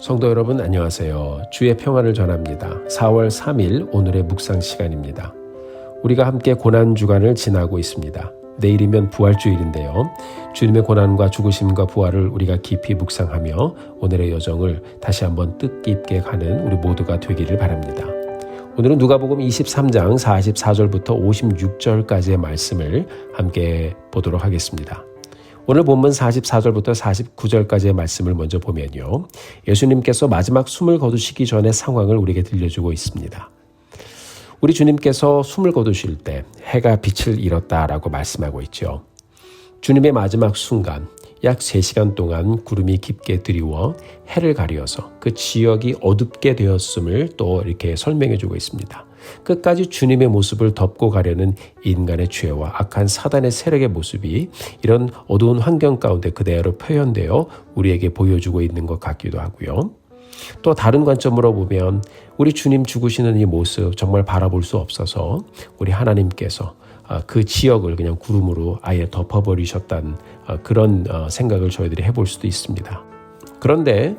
성도 여러분 안녕하세요. 주의 평안을 전합니다. 4월 3일 오늘의 묵상 시간입니다. 우리가 함께 고난 주간을 지나고 있습니다. 내일이면 부활주일인데요. 주님의 고난과 죽으심과 부활을 우리가 깊이 묵상하며 오늘의 여정을 다시 한번 뜻깊게 가는 우리 모두가 되기를 바랍니다. 오늘은 누가복음 23장 44절부터 56절까지의 말씀을 함께 보도록 하겠습니다. 오늘 본문 44절부터 49절까지의 말씀을 먼저 보면요. 예수님께서 마지막 숨을 거두시기 전의 상황을 우리에게 들려주고 있습니다. 우리 주님께서 숨을 거두실 때 해가 빛을 잃었다라고 말씀하고 있죠. 주님의 마지막 순간, 약 3시간 동안 구름이 깊게 드리워 해를 가리어서 그 지역이 어둡게 되었음을 또 이렇게 설명해 주고 있습니다. 끝까지 주님의 모습을 덮고 가려는 인간의 죄와 악한 사단의 세력의 모습이 이런 어두운 환경 가운데 그대로 표현되어 우리에게 보여주고 있는 것 같기도 하고요. 또 다른 관점으로 보면 우리 주님 죽으시는 이 모습 정말 바라볼 수 없어서 우리 하나님께서 아, 그 지역을 그냥 구름으로 아예 덮어버리셨다는 아, 그런 어, 생각을 저희들이 해볼 수도 있습니다. 그런데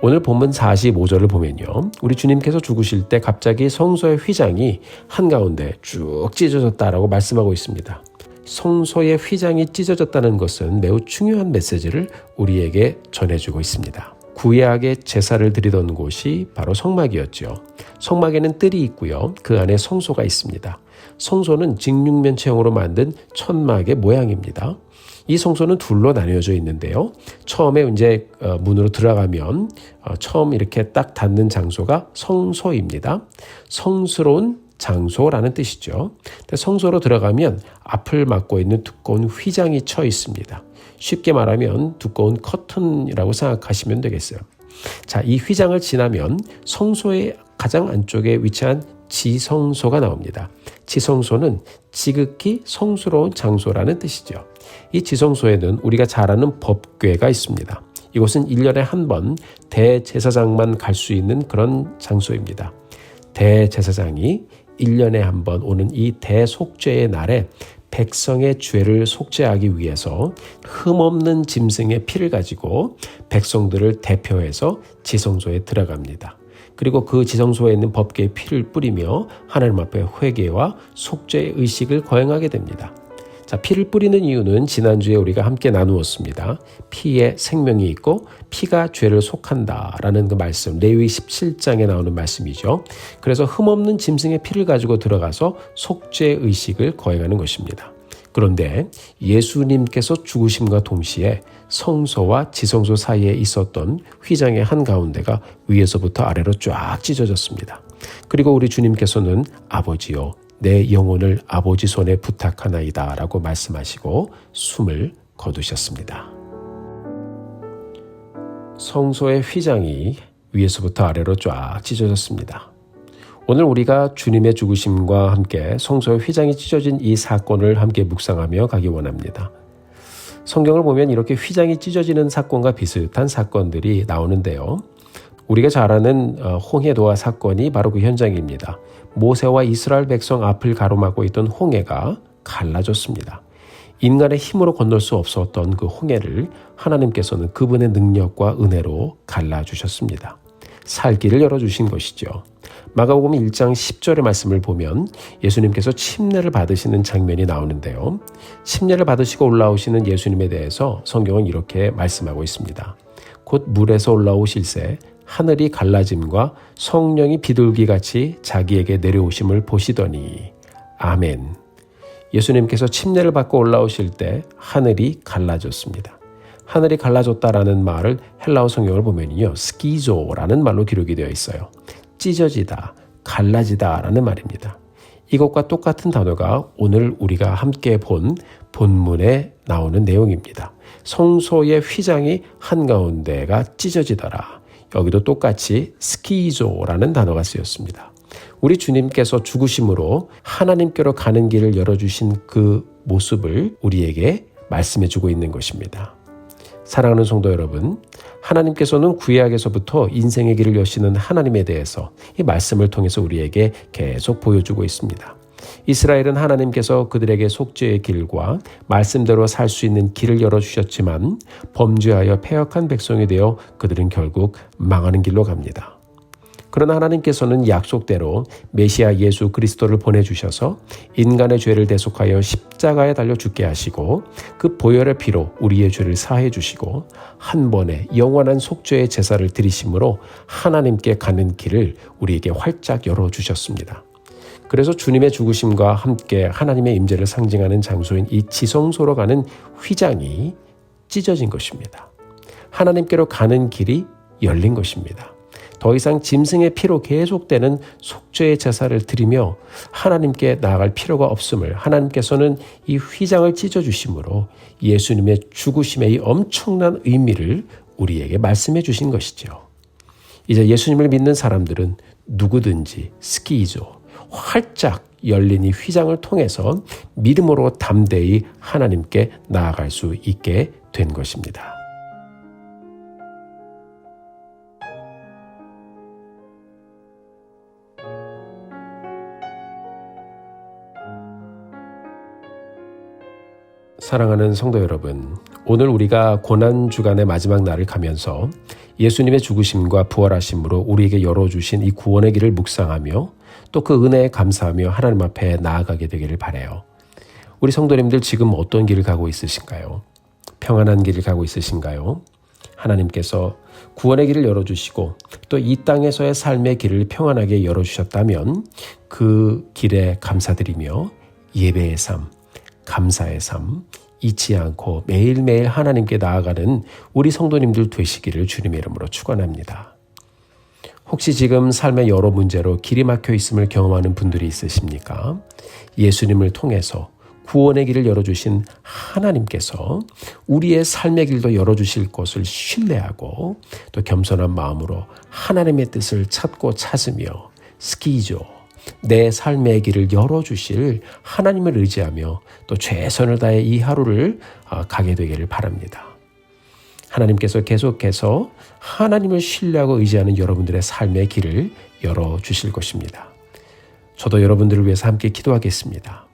오늘 본문 45절을 보면요. 우리 주님께서 죽으실 때 갑자기 성소의 휘장이 한가운데 쭉 찢어졌다라고 말씀하고 있습니다. 성소의 휘장이 찢어졌다는 것은 매우 중요한 메시지를 우리에게 전해주고 있습니다. 구약의 제사를 드리던 곳이 바로 성막이었죠. 성막에는 뜰이 있고요. 그 안에 성소가 있습니다. 성소는 직육면 체형으로 만든 천막의 모양입니다. 이 성소는 둘로 나뉘어져 있는데요. 처음에 이제 어, 문으로 들어가면 어, 처음 이렇게 딱 닿는 장소가 성소입니다. 성스러운 장소라는 뜻이죠. 성소로 들어가면 앞을 막고 있는 두꺼운 휘장이 쳐 있습니다. 쉽게 말하면 두꺼운 커튼이라고 생각하시면 되겠어요. 자, 이 휘장을 지나면 성소의 가장 안쪽에 위치한 지성소가 나옵니다. 지성소는 지극히 성스러운 장소라는 뜻이죠. 이 지성소에는 우리가 잘 아는 법궤가 있습니다. 이곳은 1년에 한 번 대제사장만 갈 수 있는 그런 장소입니다. 대제사장이 1년에 한 번 오는 이 대속죄의 날에 백성의 죄를 속죄하기 위해서 흠없는 짐승의 피를 가지고 백성들을 대표해서 지성소에 들어갑니다. 그리고 그 지성소에 있는 법계의 피를 뿌리며 하나님 앞에 회개와 속죄의 의식을 거행하게 됩니다. 자, 피를 뿌리는 이유는 지난주에 우리가 함께 나누었습니다. 피에 생명이 있고 피가 죄를 속한다라는 그 말씀, 레위 17장에 나오는 말씀이죠. 그래서 흠없는 짐승의 피를 가지고 들어가서 속죄 의식을 거행하는 것입니다. 그런데 예수님께서 죽으심과 동시에 성소와 지성소 사이에 있었던 휘장의 한 가운데가 위에서부터 아래로 쫙 찢어졌습니다. 그리고 우리 주님께서는 아버지요 내 영혼을 아버지 손에 부탁하나이다 라고 말씀하시고 숨을 거두셨습니다. 성소의 휘장이 위에서부터 아래로 쫙 찢어졌습니다. 오늘 우리가 주님의 죽으심과 함께 성소의 휘장이 찢어진 이 사건을 함께 묵상하며 가기 원합니다. 성경을 보면 이렇게 휘장이 찢어지는 사건과 비슷한 사건들이 나오는데요. 우리가 잘 아는 어, 홍해도화 사건이 바로 그 현장입니다. 모세와 이스라엘 백성 앞을 가로막고 있던 홍해가 갈라졌습니다. 인간의 힘으로 건널 수 없었던 그 홍해를 하나님께서는 그분의 능력과 은혜로 갈라주셨습니다. 살 길을 열어주신 것이죠. 마가복음 1장 10절의 말씀을 보면 예수님께서 침례를 받으시는 장면이 나오는데요. 침례를 받으시고 올라오시는 예수님에 대해서 성경은 이렇게 말씀하고 있습니다. 곧 물에서 올라오실새 하늘이 갈라짐과 성령이 비둘기 같이 자기에게 내려오심을 보시더니 아멘. 예수님께서 침례를 받고 올라오실 때 하늘이 갈라졌습니다. 하늘이 갈라졌다라는 말을 헬라어 성경을 보면요. 스키조라는 말로 기록이 되어 있어요. 찢어지다, 갈라지다라는 말입니다. 이것과 똑같은 단어가 오늘 우리가 함께 본 본문에 나오는 내용입니다. 성소의 휘장이 한가운데가 찢어지더라. 여기도 똑같이 스키조라는 단어가 쓰였습니다. 우리 주님께서 죽으심으로 하나님께로 가는 길을 열어주신 그 모습을 우리에게 말씀해 주고 있는 것입니다. 사랑하는 성도 여러분, 하나님께서는 구약에서부터 인생의 길을 여시는 하나님에 대해서 이 말씀을 통해서 우리에게 계속 보여주고 있습니다. 이스라엘은 하나님께서 그들에게 속죄의 길과 말씀대로 살 수 있는 길을 열어주셨지만 범죄하여 폐역한 백성이 되어 그들은 결국 망하는 길로 갑니다. 그러나 하나님께서는 약속대로 메시아 예수 그리스도를 보내주셔서 인간의 죄를 대속하여 십자가에 달려 죽게 하시고 그 보혈의 피로 우리의 죄를 사해 주시고 한 번에 영원한 속죄의 제사를 드리심으로 하나님께 가는 길을 우리에게 활짝 열어 주셨습니다. 그래서 주님의 죽으심과 함께 하나님의 임재를 상징하는 장소인 이 지성소로 가는 휘장이 찢어진 것입니다. 하나님께로 가는 길이 열린 것입니다. 더 이상 짐승의 피로 계속되는 속죄의 제사를 드리며 하나님께 나아갈 필요가 없음을 하나님께서는 이 휘장을 찢어주심으로 예수님의 죽으심의 이 엄청난 의미를 우리에게 말씀해 주신 것이죠. 이제 예수님을 믿는 사람들은 누구든지 스키이죠. 활짝 열린 이 휘장을 통해서 믿음으로 담대히 하나님께 나아갈 수 있게 된 것입니다. 사랑하는 성도 여러분, 오늘 우리가 고난 주간의 마지막 날을 가면서 예수님의 죽으심과 부활하심으로 우리에게 열어주신 이 구원의 길을 묵상하며 또 그 은혜에 감사하며 하나님 앞에 나아가게 되기를 바래요. 우리 성도님들 지금 어떤 길을 가고 있으신가요? 평안한 길을 가고 있으신가요? 하나님께서 구원의 길을 열어주시고 또 이 땅에서의 삶의 길을 평안하게 열어주셨다면 그 길에 감사드리며 예배의 삶, 감사의 삶 잊지 않고 매일매일 하나님께 나아가는 우리 성도님들 되시기를 주님의 이름으로 축원합니다. 혹시 지금 삶의 여러 문제로 길이 막혀 있음을 경험하는 분들이 있으십니까? 예수님을 통해서 구원의 길을 열어주신 하나님께서 우리의 삶의 길도 열어주실 것을 신뢰하고 또 겸손한 마음으로 하나님의 뜻을 찾고 찾으며 스키죠. 내 삶의 길을 열어주실 하나님을 의지하며 또 최선을 다해 이 하루를 어, 가게 되기를 바랍니다. 하나님께서 계속해서 하나님을 신뢰하고 의지하는 여러분들의 삶의 길을 열어 주실 것입니다. 저도 여러분들을 위해서 함께 기도하겠습니다.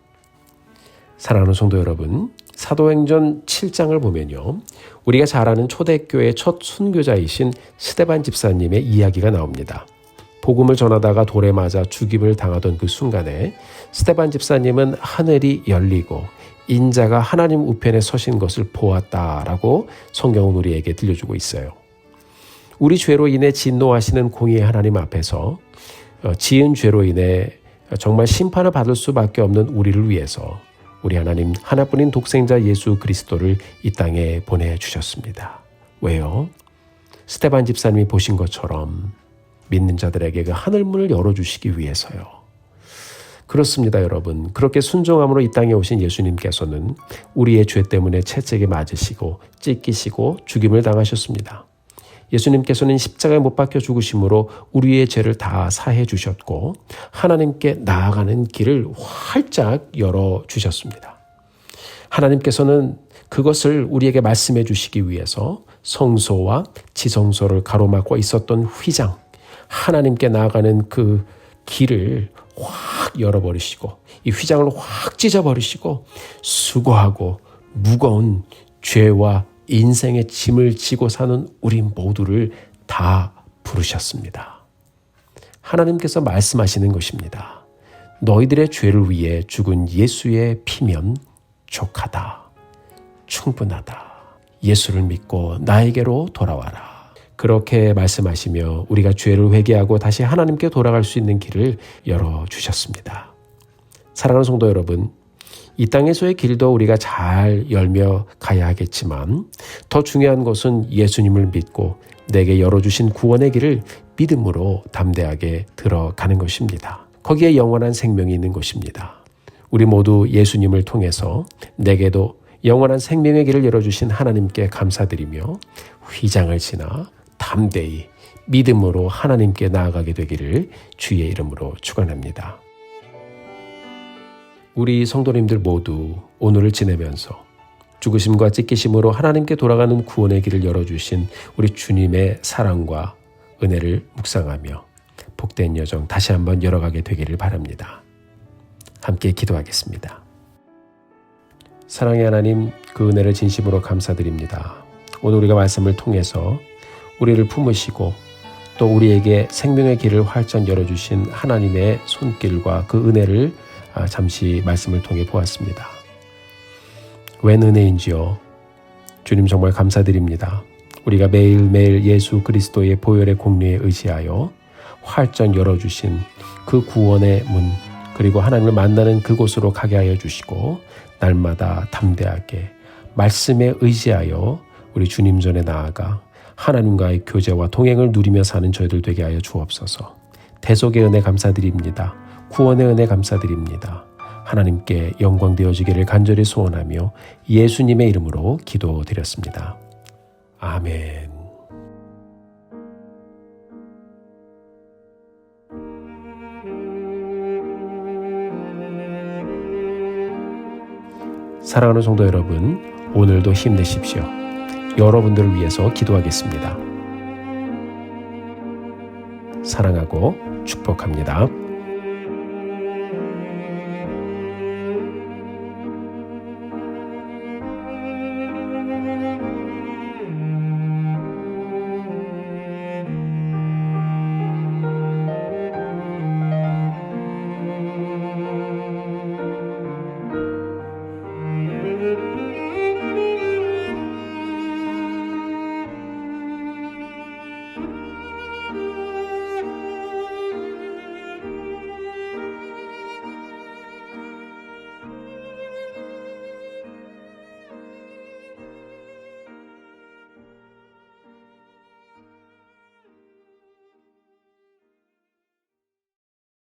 사랑하는 성도 여러분, 사도행전 7장을 보면요. 우리가 잘 아는 초대교회 첫 순교자이신 스테반 집사님의 이야기가 나옵니다. 복음을 전하다가 돌에 맞아 죽임을 당하던 그 순간에 스테반 집사님은 하늘이 열리고 인자가 하나님 우편에 서신 것을 보았다라고 성경은 우리에게 들려주고 있어요. 우리 죄로 인해 진노하시는 공의의 하나님 앞에서 어, 지은 죄로 인해 정말 심판을 받을 수밖에 없는 우리를 위해서 우리 하나님 하나뿐인 독생자 예수 그리스도를 이 땅에 보내주셨습니다. 왜요? 스테반 집사님이 보신 것처럼 믿는 자들에게 그 하늘문을 열어주시기 위해서요. 그렇습니다, 여러분. 그렇게 순종함으로 이 땅에 오신 예수님께서는 우리의 죄 때문에 채찍에 맞으시고 찢기시고 죽임을 당하셨습니다. 예수님께서는 십자가에 못 박혀 죽으심으로 우리의 죄를 다 사해 주셨고 하나님께 나아가는 길을 활짝 열어 주셨습니다. 하나님께서는 그것을 우리에게 말씀해 주시기 위해서 성소와 지성소를 가로막고 있었던 휘장, 하나님께 나아가는 그 길을 확 열어버리시고 이 휘장을 확 찢어버리시고 수고하고 무거운 죄와 인생의 짐을 지고 사는 우리 모두를 다 부르셨습니다. 하나님께서 말씀하시는 것입니다. 너희들의 죄를 위해 죽은 예수의 피면 족하다. 충분하다. 예수를 믿고 나에게로 돌아와라. 그렇게 말씀하시며 우리가 죄를 회개하고 다시 하나님께 돌아갈 수 있는 길을 열어 주셨습니다. 사랑하는 성도 여러분, 이 땅에서의 길도 우리가 잘 열며 가야 하겠지만 더 중요한 것은 예수님을 믿고 내게 열어주신 구원의 길을 믿음으로 담대하게 들어가는 것입니다. 거기에 영원한 생명이 있는 것입니다. 우리 모두 예수님을 통해서 내게도 영원한 생명의 길을 열어주신 하나님께 감사드리며 휘장을 지나 담대히 믿음으로 하나님께 나아가게 되기를 주의 이름으로 축원합니다. 우리 성도님들 모두 오늘을 지내면서 죽으심과 찢기심으로 하나님께 돌아가는 구원의 길을 열어주신 우리 주님의 사랑과 은혜를 묵상하며 복된 여정 다시 한번 열어가게 되기를 바랍니다. 함께 기도하겠습니다. 사랑의 하나님, 그 은혜를 진심으로 감사드립니다. 오늘 우리가 말씀을 통해서 우리를 품으시고 또 우리에게 생명의 길을 활짝 열어주신 하나님의 손길과 그 은혜를 아, 잠시 말씀을 통해 보았습니다. 웬 은혜인지요? 주님 정말 감사드립니다. 우리가 매일매일 예수 그리스도의 보혈의 공리에 의지하여 활짝 열어주신 그 구원의 문, 그리고 하나님을 만나는 그곳으로 가게 하여 주시고, 날마다 담대하게 말씀에 의지하여 우리 주님 전에 나아가 하나님과의 교제와 동행을 누리며 사는 저희들 되게 하여 주옵소서. 대속의 은혜 감사드립니다. 구원의 은혜 감사드립니다. 하나님께 영광 되어지기를 간절히 소원하며 예수님의 이름으로 기도드렸습니다. 아멘. 사랑하는 성도 여러분, 오늘도 힘내십시오. 여러분들을 위해서 기도하겠습니다. 사랑하고 축복합니다.